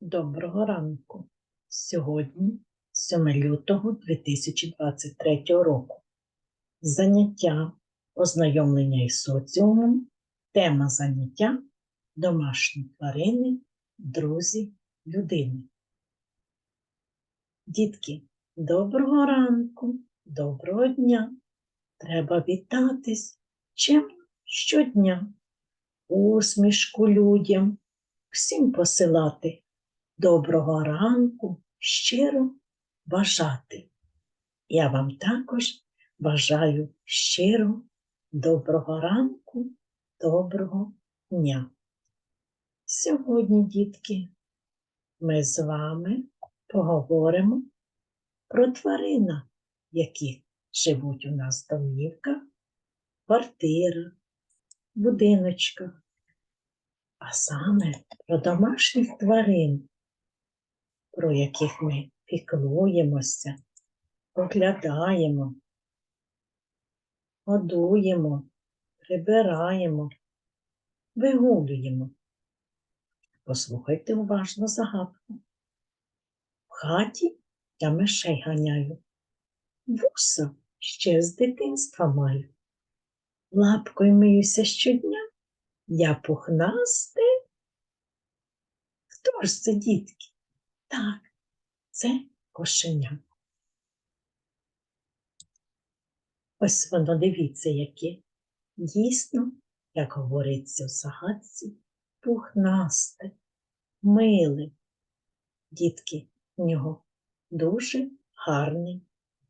Доброго ранку. Сьогодні 7 лютого 2023 року. Заняття ознайомлення із соціумом. Тема заняття домашні тварини, друзі, людини. Дітки, доброго ранку, доброго дня. Треба вітатись чим щодня. Усмішку людям, всім посилати доброго ранку, щиро бажати. Я вам також бажаю щиро доброго ранку, доброго дня. Сьогодні, дітки, ми з вами поговоримо про тварина, які живуть у нас в домівках, квартирах, будиночках, а саме про домашніх тварин, про яких ми піклуємося, оглядаємо, годуємо, прибираємо, вигулюємо. Послухайте уважно загадку. В хаті я мишей ганяю, вуса ще з дитинства маю. Лапкою миюся щодня, я пухнастий. Хто ж це, дітки? Так, це кошеня. Ось воно, дивіться, яке. Дійсно, як говориться в загадці, пухнасте, миле. Дітки, в нього дуже гарний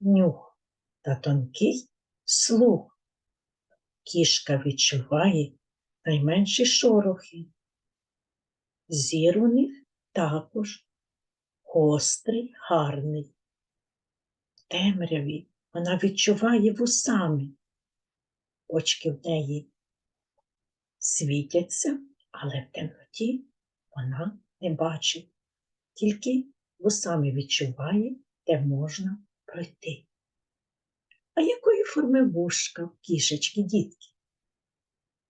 нюх та тонкий слух. Кішка відчуває найменші шорохи. Зір у них також гострий, гарний. Темряві вона відчуває вусами. Очки в неї світяться, але в темноті вона не бачить, тільки вусами відчуває, де можна пройти. А якої форми вушка в кішечки, дітки?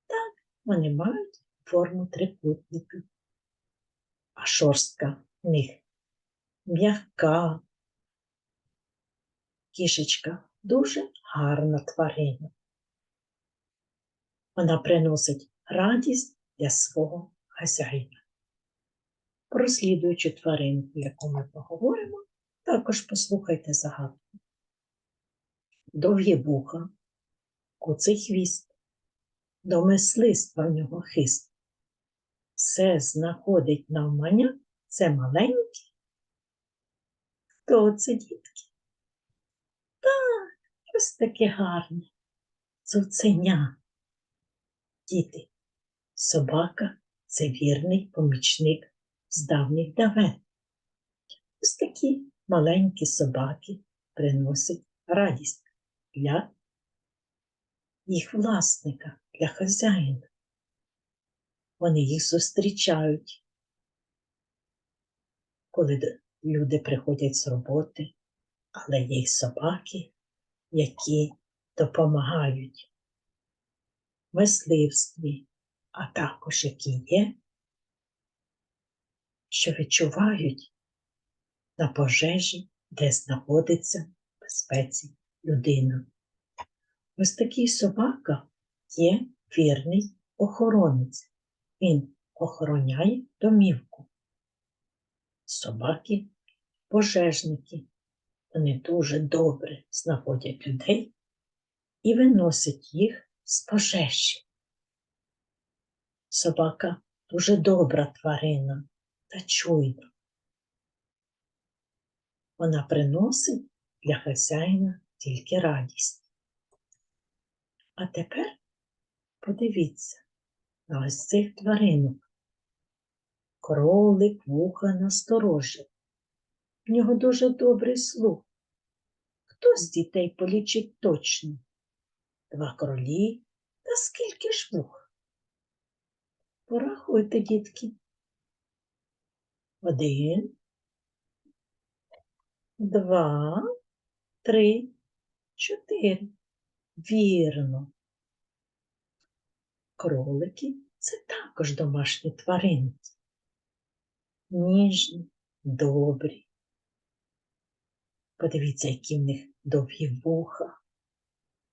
Так, вони мають форму трикутника, а шорстка в них м'яка. Кішечка дуже гарна тварина. Вона приносить радість для свого хазяїна. Про слідуючу тваринку, яку ми поговоримо, також послухайте загадку. Довгі вуха, куций хвіст, до мисливства в нього хист. Все знаходить навмання, це маленький. Хто це, дітки? Так, ось таке гарне. Цуценя. Діти, собака це вірний помічник з давніх давен. Ось такі маленькі собаки приносять радість для їх власника, для хазяїна. Вони їх зустрічають, коли люди приходять з роботи, але є й собаки, які допомагають в мисливстві, а також які є, що відчувають на пожежі, де знаходиться безпеці людина. Ось такий собака є вірний охоронець. Він охороняє домівку. Собаки, пожежники, вони дуже добре знаходять людей і виносять їх з пожежі. Собака дуже добра тварина та чуйна. Вона приносить для хазяїна тільки радість. А тепер подивіться на ось цих тваринок. Кролик вуха насторожив. В нього дуже добрий слух. Хто з дітей полічить точно? Два кролі та скільки ж вух? Порахуйте, дітки. Один, два, три, чотири. Вірно. Кролики це також домашні тваринки. Ніжні, добрі. Подивіться, які в них довгі вуха.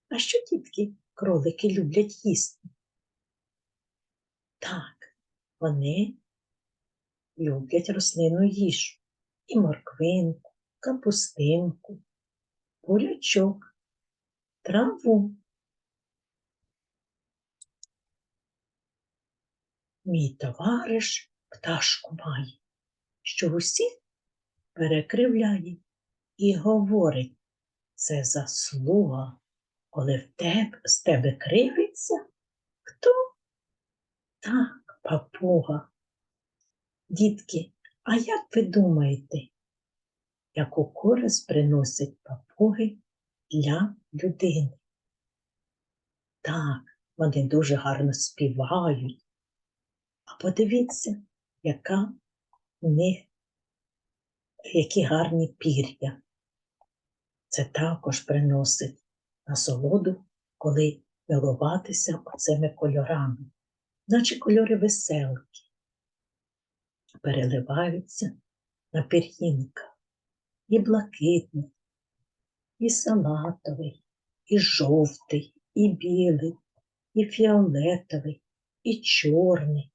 А що тітки кролики люблять їсти? Так, вони люблять рослинну їжу і морквинку, капустинку, бурячок, траву. Мій товариш пташку має, що усіх перекривляє і говорить, це заслуга, коли в тебе, з тебе кривиться хто? Так, папуга. Дітки, а як ви думаєте, яку користь приносять папуги для людини? Так, вони дуже гарно співають. А подивіться, яка в них, які гарні пір'я. Це також приносить насолоду, коли милуватися оцими кольорами, наче кольори веселки, переливаються на пір'їнках і блакитний, і салатовий, і жовтий, і білий, і фіолетовий, і чорний.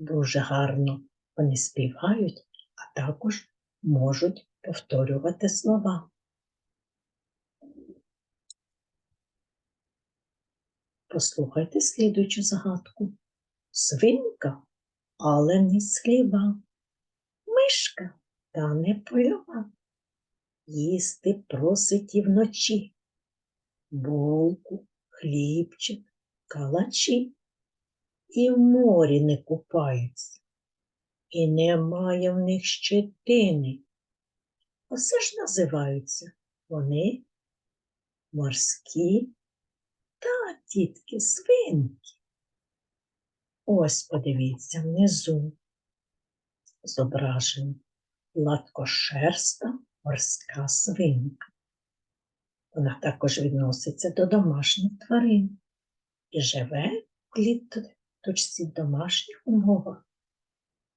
Дуже гарно вони співають, а також можуть повторювати слова. Послухайте слідуючу загадку. Свинка, але не сліва. Мишка та не польова. Їсти просить і вночі. Булку, хлібчик, калачі. І в морі не купаються, і немає в них щетини. Оце ж називаються вони морські та тітки свинки. Ось подивіться внизу зображена гладкошерста морська свинка. Вона також відноситься до домашніх тварин і живе в кліточці в домашніх умовах.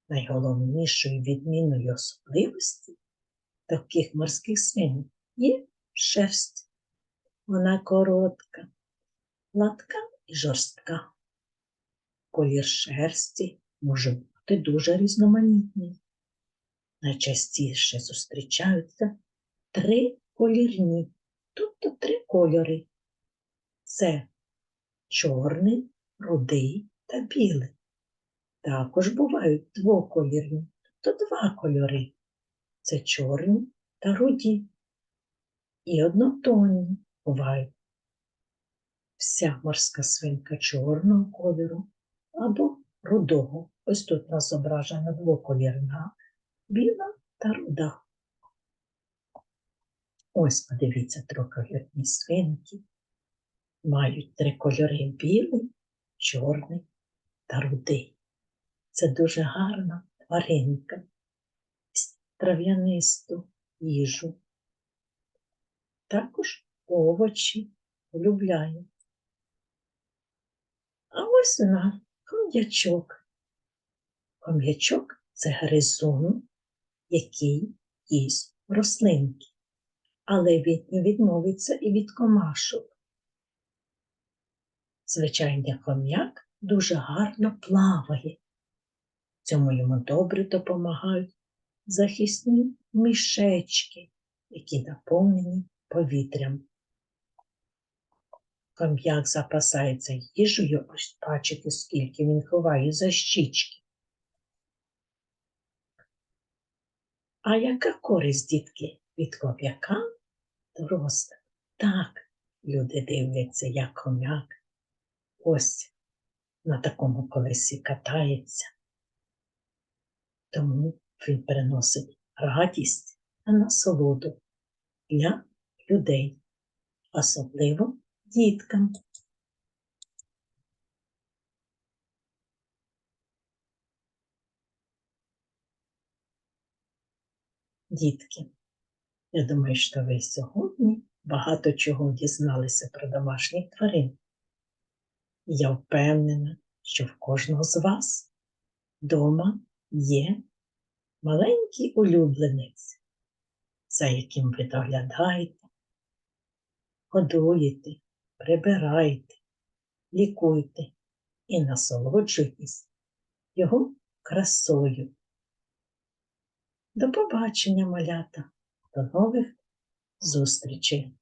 Найголовнішою відмінною особливості таких морських свинок є шерсть. Вона коротка, гладка і жорстка. Колір шерсті може бути дуже різноманітний. Найчастіше зустрічаються три колірні, тобто три кольори. Це чорний, рудий та білий. Також бувають двоколірні, тобто два кольори. Це чорні та руді. І однотонні бувають вся морська свинка чорного кольору або рудого. Ось тут у нас зображена двоколірна, біла та руда. Ось, подивіться, трикольорні свинки. Мають три кольори білий, чорний та рудий. Це дуже гарна тваринка, трав'янисту їжу. Також овочі полюбляє. А ось вона хом'ячок. Хом'ячок це гризун, який їсть рослинки, але він не відмовиться і від комашок. Звичайний хом'як дуже гарно плаває. Цьому йому добре допомагають захисні мішечки, які наповнені повітрям. Кам'як запасається їжею, ось бачите, скільки він ховає за щічки. А яка користь, дітки, від хом'яка доросла? Так, люди дивляться, як хом'як ось на такому колесі катається. Тому він приносить радість та насолоду для людей, особливо діткам. Дітки, я думаю, що ви сьогодні багато чого дізналися про домашніх тварин. Я впевнена, що в кожного з вас вдома є маленький улюбленець, за яким ви доглядаєте, годуєте, прибираєте, лікуєте і насолоджуєтесь його красою. До побачення, малята, до нових зустрічей!